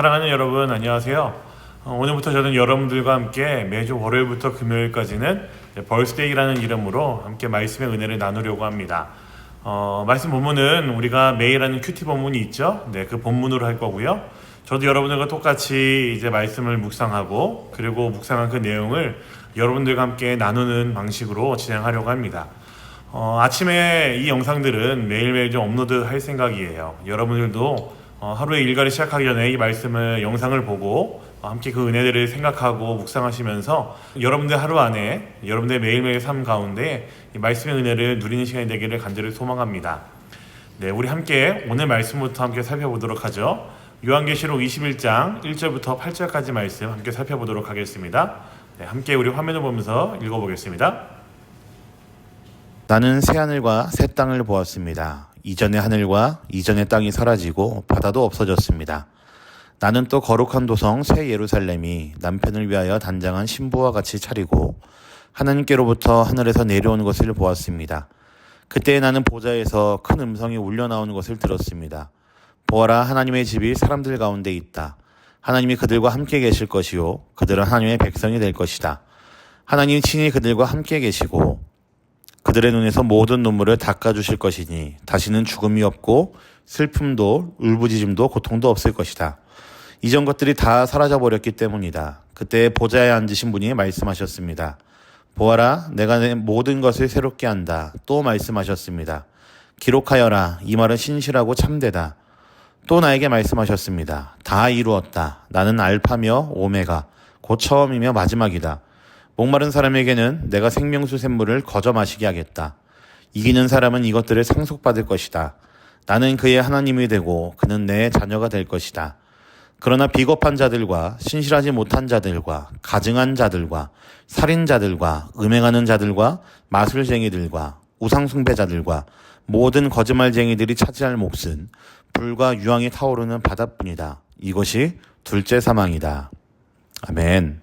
사랑하는 여러분 안녕하세요. 어, 오늘부터 저는 여러분들과 함께 매주 월요일부터 금요일까지는 벌스데이라는 이름으로 함께 말씀의 은혜를 나누려고 합니다. 어, 말씀 본문은 우리가 매일 하는 큐티 본문이 있죠. 네, 그 본문으로 할 거고요. 저도 여러분들과 똑같이 이제 말씀을 묵상하고 그리고 묵상한 그 내용을 여러분들과 함께 나누는 방식으로 진행하려고 합니다. 어, 아침에 이 영상들은 매일매일 좀 업로드 할 생각이에요. 여러분들도 어, 하루의 일과를 시작하기 전에 이 말씀을 영상을 보고 어, 함께 그 은혜들을 생각하고 묵상하시면서 여러분들 하루 안에 여러분들의 매일매일 삶 가운데 이 말씀의 은혜를 누리는 시간이 되기를 간절히 소망합니다. 네, 우리 함께 오늘 말씀부터 함께 살펴보도록 하죠. 요한계시록 21장 1절부터 8절까지 말씀 함께 살펴보도록 하겠습니다. 네, 함께 우리 화면을 보면서 읽어보겠습니다. 나는 새 하늘과 새 땅을 보았습니다. 이전의 하늘과 이전의 땅이 사라지고 바다도 없어졌습니다. 나는 또 거룩한 도성 새 예루살렘이 남편을 위하여 단장한 신부와 같이 차리고 하나님께로부터 하늘에서 내려오는 것을 보았습니다. 그때 나는 보좌에서 큰 음성이 울려 나오는 것을 들었습니다. 보아라 하나님의 집이 사람들 가운데 있다. 하나님이 그들과 함께 계실 것이요 그들은 하나님의 백성이 될 것이다. 하나님 친히 그들과 함께 계시고 그들의 눈에서 모든 눈물을 닦아주실 것이니 다시는 죽음이 없고 슬픔도 울부짖음도 고통도 없을 것이다. 이전 것들이 다 사라져 버렸기 때문이다. 그때 보좌에 앉으신 분이 말씀하셨습니다. 보아라, 내가 내 모든 것을 새롭게 한다. 또 말씀하셨습니다. 기록하여라. 이 말은 신실하고 참되다. 또 나에게 말씀하셨습니다. 다 이루었다. 나는 알파며 오메가, 곧 처음이며 마지막이다. 목마른 사람에게는 내가 생명수 샘물을 거저 마시게 하겠다. 이기는 사람은 이것들을 상속받을 것이다. 나는 그의 하나님이 되고 그는 내 자녀가 될 것이다. 그러나 비겁한 자들과 신실하지 못한 자들과 가증한 자들과 살인자들과 음행하는 자들과 마술쟁이들과 우상숭배자들과 모든 거짓말쟁이들이 차지할 몫은 불과 유황이 타오르는 바다뿐이다. 이것이 둘째 사망이다. 아멘.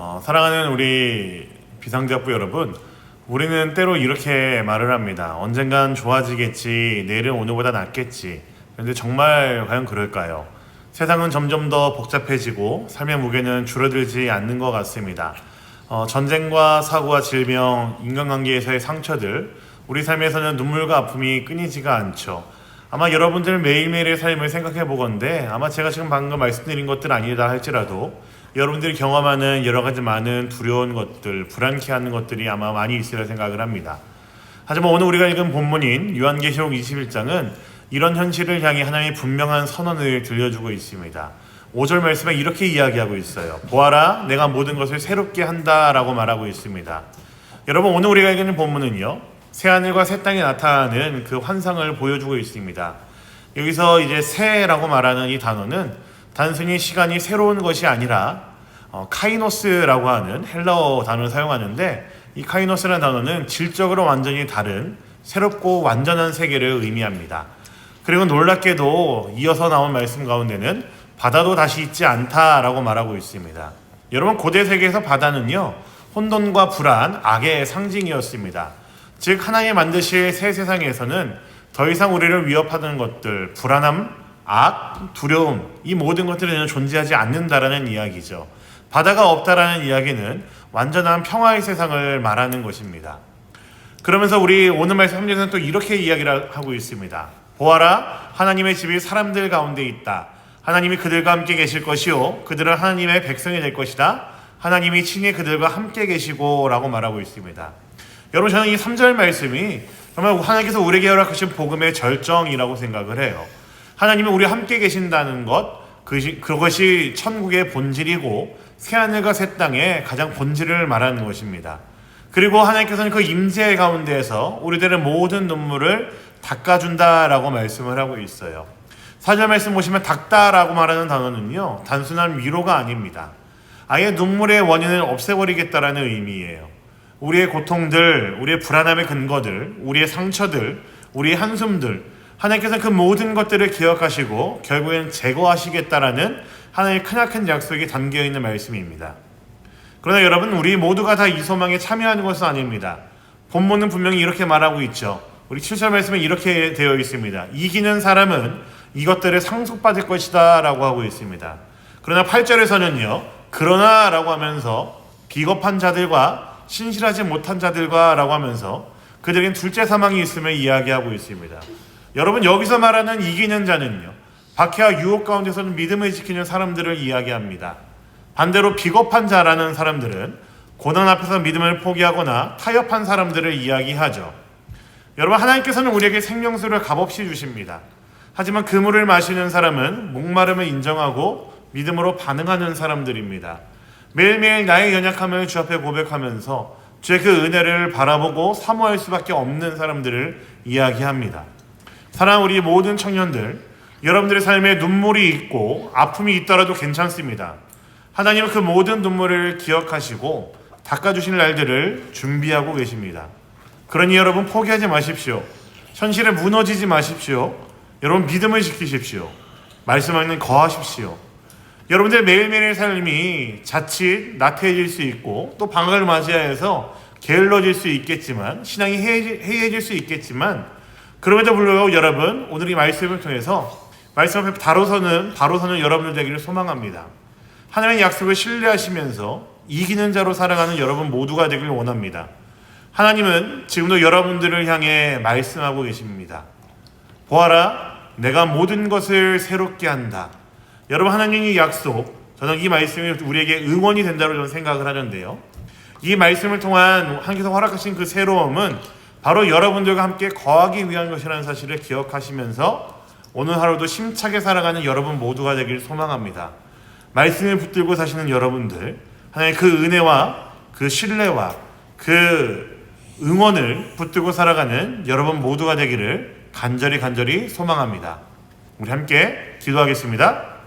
어, 사랑하는 우리 비상대학부 여러분, 우리는 때로 이렇게 말을 합니다. 언젠간 좋아지겠지, 내일은 오늘보다 낫겠지. 그런데 정말 과연 그럴까요? 세상은 점점 더 복잡해지고 삶의 무게는 줄어들지 않는 것 같습니다. 어, 전쟁과 사고와 질병, 인간관계에서의 상처들, 우리 삶에서는 눈물과 아픔이 끊이지가 않죠. 아마 여러분들 매일매일의 삶을 생각해 보건데 아마 제가 지금 방금 말씀드린 것들 아니다 할지라도 여러분들이 경험하는 여러 가지 많은 두려운 것들, 불안케 하는 것들이 아마 많이 있으리라 생각을 합니다. 하지만 오늘 우리가 읽은 본문인 요한계시록 21장은 이런 현실을 향해 하나님의 분명한 선언을 들려주고 있습니다. 5절 말씀에 이렇게 이야기하고 있어요. 보아라, 내가 모든 것을 새롭게 한다라고 말하고 있습니다. 여러분, 오늘 우리가 읽는 본문은요, 새하늘과 새 땅이 나타나는 그 환상을 보여주고 있습니다. 여기서 이제 새라고 말하는 이 단어는 단순히 시간이 새로운 것이 아니라 어, 카이노스라고 하는 헬라어 단어를 사용하는데 이 카이노스라는 단어는 질적으로 완전히 다른 새롭고 완전한 세계를 의미합니다. 그리고 놀랍게도 이어서 나온 말씀 가운데는 바다도 다시 있지 않다라고 말하고 있습니다. 여러분 고대 세계에서 바다는요 혼돈과 불안, 악의 상징이었습니다. 즉 하나님 만드실 새 세상에서는 더 이상 우리를 위협하는 것들, 불안함, 악, 두려움 이 모든 것들은 존재하지 않는다라는 이야기죠. 바다가 없다라는 이야기는 완전한 평화의 세상을 말하는 것입니다. 그러면서 우리 오늘 말씀 3절에서는 또 이렇게 이야기를 하고 있습니다. 보아라 하나님의 집이 사람들 가운데 있다. 하나님이 그들과 함께 계실 것이요 그들은 하나님의 백성이 될 것이다. 하나님이 친히 그들과 함께 계시고 라고 말하고 있습니다. 여러분 저는 이 3절 말씀이 정말 하나님께서 우리에게 허락하신 복음의 절정이라고 생각을 해요. 하나님이 우리 함께 계신다는 것 그것이, 천국의 본질이고 새하늘과 새 땅의 가장 본질을 말하는 것입니다. 그리고 하나님께서는 그 임재 가운데에서 우리들의 모든 눈물을 닦아준다라고 말씀을 하고 있어요. 사절 말씀 보시면 닦다라고 말하는 단어는요 단순한 위로가 아닙니다. 아예 눈물의 원인을 없애버리겠다라는 의미예요. 우리의 고통들, 우리의 불안함의 근거들, 우리의 상처들, 우리의 한숨들, 하나님께서 그 모든 것들을 기억하시고 결국엔 제거하시겠다라는 하나님의 크나큰 약속이 담겨 있는 말씀입니다. 그러나 여러분, 우리 모두가 다 이 소망에 참여하는 것은 아닙니다. 본문은 분명히 이렇게 말하고 있죠. 우리 7절 말씀에 이렇게 되어 있습니다. 이기는 사람은 이것들을 상속받을 것이다 라고 하고 있습니다. 그러나 8절에서는요. 그러나 라고 하면서 비겁한 자들과 신실하지 못한 자들과 라고 하면서 그들에겐 둘째 사망이 있음을 이야기하고 있습니다. 여러분 여기서 말하는 이기는 자는요. 박해와 유혹 가운데서는 믿음을 지키는 사람들을 이야기합니다. 반대로 비겁한 자라는 사람들은 고난 앞에서 믿음을 포기하거나 타협한 사람들을 이야기하죠. 여러분 하나님께서는 우리에게 생명수를 값없이 주십니다. 하지만 그 물을 마시는 사람은 목마름을 인정하고 믿음으로 반응하는 사람들입니다. 매일매일 나의 연약함을 주 앞에 고백하면서 주의 그 은혜를 바라보고 사모할 수밖에 없는 사람들을 이야기합니다. 사랑하는 우리 모든 청년들, 여러분들의 삶에 눈물이 있고 아픔이 있더라도 괜찮습니다. 하나님은 그 모든 눈물을 기억하시고 닦아주실 날들을 준비하고 계십니다. 그러니 여러분 포기하지 마십시오. 현실에 무너지지 마십시오. 여러분 믿음을 지키십시오. 말씀 하는 거하십시오. 여러분들 매일매일의 삶이 자칫 나태해질 수 있고 또 방학을 맞이하여서 게을러질 수 있겠지만 신앙이 해이해질 수 있겠지만 그럼에도 불구하고 여러분 오늘 이 말씀을 통해서 말씀 앞에 바로서는 바로서는 여러분들 되기를 소망합니다. 하나님의 약속을 신뢰하시면서 이기는 자로 살아가는 여러분 모두가 되길 원합니다. 하나님은 지금도 여러분들을 향해 말씀하고 계십니다. 보아라, 내가 모든 것을 새롭게 한다. 여러분 하나님의 약속, 저는 이 말씀이 우리에게 응원이 된다고 저는 생각을 하는데요. 이 말씀을 통한 하나님께서 허락하신 그 새로움은 바로 여러분들과 함께 거하기 위한 것이라는 사실을 기억하시면서 오늘 하루도 심차게 살아가는 여러분 모두가 되길 소망합니다. 말씀을 붙들고 사시는 여러분들, 하나님 그 은혜와 그 신뢰와 그 응원을 붙들고 살아가는 여러분 모두가 되기를 간절히 간절히 소망합니다. 우리 함께 기도하겠습니다.